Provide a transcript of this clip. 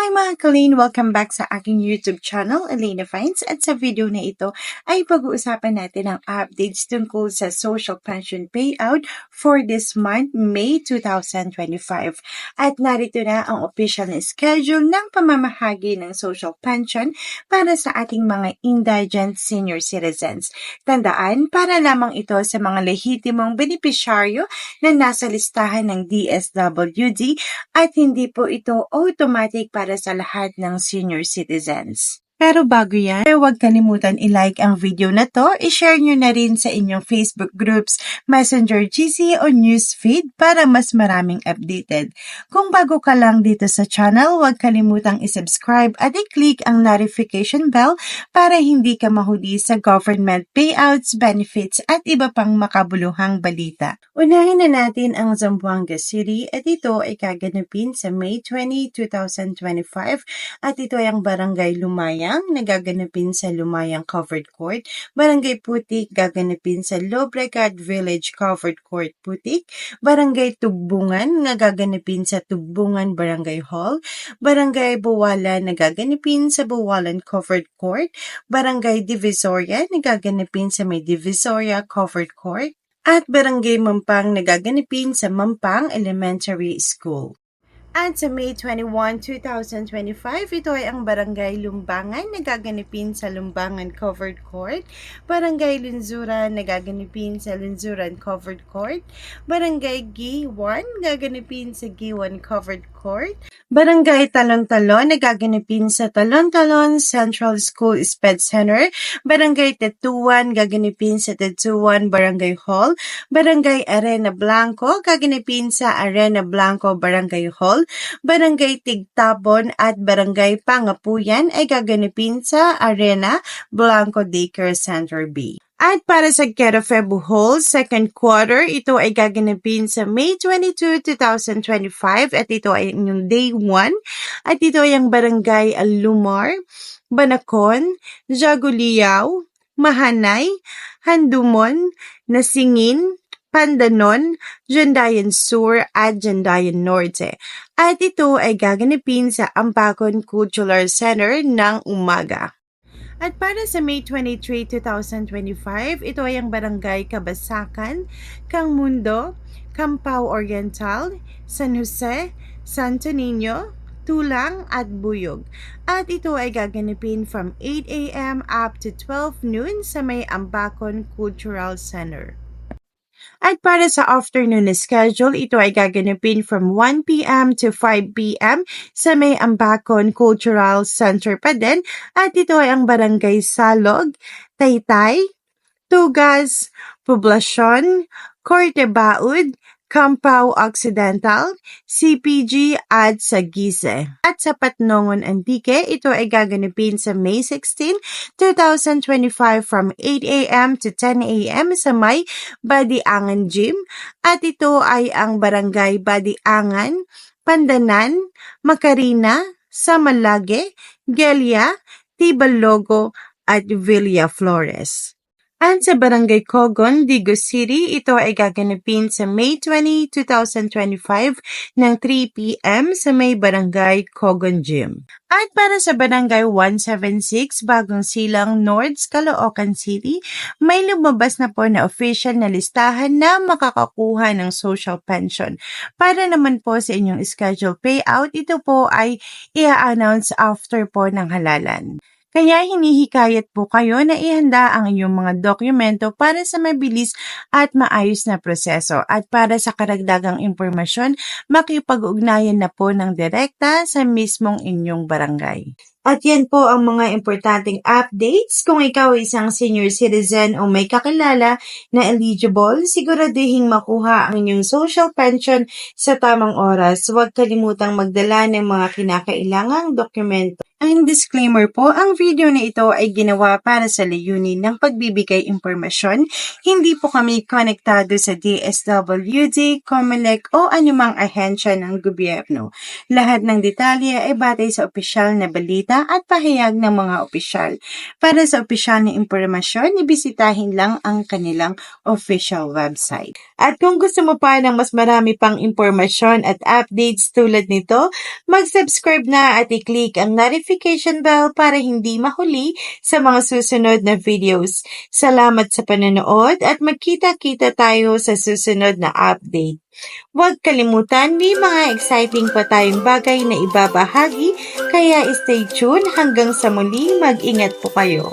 Hi mga Kalin! Welcome back sa aking YouTube channel, Elena Finds. At sa video na ito ay pag-uusapan natin ang updates tungkol sa social pension payout for this month, May 2025. At narito na ang official na schedule ng pamamahagi ng social pension para sa ating mga indigent senior citizens. Tandaan, para lamang ito sa mga lehitimong benepisyaryo na nasa listahan ng DSWD at hindi po ito automatic para sa lahat ng senior citizens. Pero bago yan, huwag kalimutan i-like ang video na to, i-share nyo na rin sa inyong Facebook groups, Messenger GC o Newsfeed para mas maraming updated. Kung bago ka lang dito sa channel, huwag kalimutang i-subscribe at i-click ang notification bell para hindi ka mahuli sa government payouts, benefits at iba pang makabuluhang balita. Unahin na natin ang Zamboanga City at ito ay kaganapin sa May 20, 2025 at ito ay ang Barangay Lumaya Lumayang na sa Lumayang Covered Court, Barangay Putik gaganapin sa Lobregat Village Covered Court Putik, Barangay Tugbungan na gaganapin sa Tugbungan Barangay Hall, Barangay Buwala na gaganapin sa Buwalan Covered Court, Barangay Divisoria na gaganapin sa May Divisoria Covered Court, at Barangay Mampang na gaganapin sa Mampang Elementary School. At sa May 21, 2025, ito ay ang Barangay Lumbangan na gaganapin sa Lumbangan Covered Court, Barangay Lunzura na gaganapin sa Lunzuran Covered Court, Barangay G1 gaganapin sa G1 Covered Court, Barangay Talon-Talon na gaganapin sa Talon-Talon Central School Sped Center, Barangay Tetuan gaganapin sa Tetuan Barangay Hall, Barangay Arena Blanco gaganapin sa Arena Blanco Barangay Hall, Barangay Tigtabon at Barangay Pangapuyan ay gaganapin sa Arena Blanco Daycare Center B. At para sa Quero Bohol, second quarter, ito ay gaganapin sa May 22, 2025 at ito ay yung day 1 at ito ay ang Barangay Alumar, Banacon, Jaguliao, Mahanay, Handumon, Nasingin, Pandanon, Jandayan Sur at Jandayan Norte. At ito ay gaganapin sa Ampacon Cultural Center ng umaga. At para sa May 23, 2025, ito ay ang Barangay Kabasakan, Kang Mundo, Campao Oriental, San Jose, Santo Niño, Tulang at Buyog. At ito ay gaganapin from 8 a.m. up to 12 noon sa may Ambacon Cultural Center. At para sa afternoon schedule, ito ay gaganapin from 1 p.m. to 5 p.m. sa may Ambacon Cultural Center pa din. At ito ay ang Barangay Salog, Taytay, Tugas, Poblasyon, Corte Baud, Campau Occidental, CPG at sa Gise. At sa Patnongon Antique, ito ay gaganapin sa May 16, 2025 from 8 a.m. to 10 a.m. sa may Badiangan Gym. At ito ay ang Barangay Badiangan, Pandanan, Macarina, Samalage, Gelia, Tibalogo at Villa Flores. At sa Barangay Cogon, Digo City, ito ay gaganapin sa May 20, 2025 ng 3 p.m. sa may Barangay Cogon Gym. At para sa Barangay 176, Bagong Silang North, Caloocan City, may lumabas na po na official na listahan na makakakuha ng social pension. Para naman po sa inyong schedule payout, ito po ay i-announce after po ng halalan. Kaya hinihikayat po kayo na ihanda ang inyong mga dokumento para sa mabilis at maayos na proseso at para sa karagdagang impormasyon, makipag-ugnayan na po ng direkta sa mismong inyong barangay. At yan po ang mga importanteng updates. Kung ikaw ay isang senior citizen o may kakilala na eligible, siguradihing makuha ang inyong social pension sa tamang oras. Huwag kalimutang magdala ng mga kinakailangang dokumento And disclaimer po, ang video na ito ay ginawa para sa layunin ng pagbibigay impormasyon. Hindi po kami konektado sa DSWD, COMELEC o anumang ahensya ng gobyerno. Lahat ng detalye ay batay sa opisyal na balita at pahayag ng mga opisyal. Para sa opisyal na impormasyon, ibisitahin lang ang kanilang official website. At kung gusto mo pa ng mas marami pang impormasyon at updates tulad nito, mag-subscribe na at i-click ang notification bell para hindi mahuli sa mga susunod na videos. Salamat sa panonood at magkita-kita tayo sa susunod na update. Huwag kalimutan, may mga exciting pa tayong bagay na ibabahagi, kaya stay tuned hanggang sa muli, mag-ingat po kayo.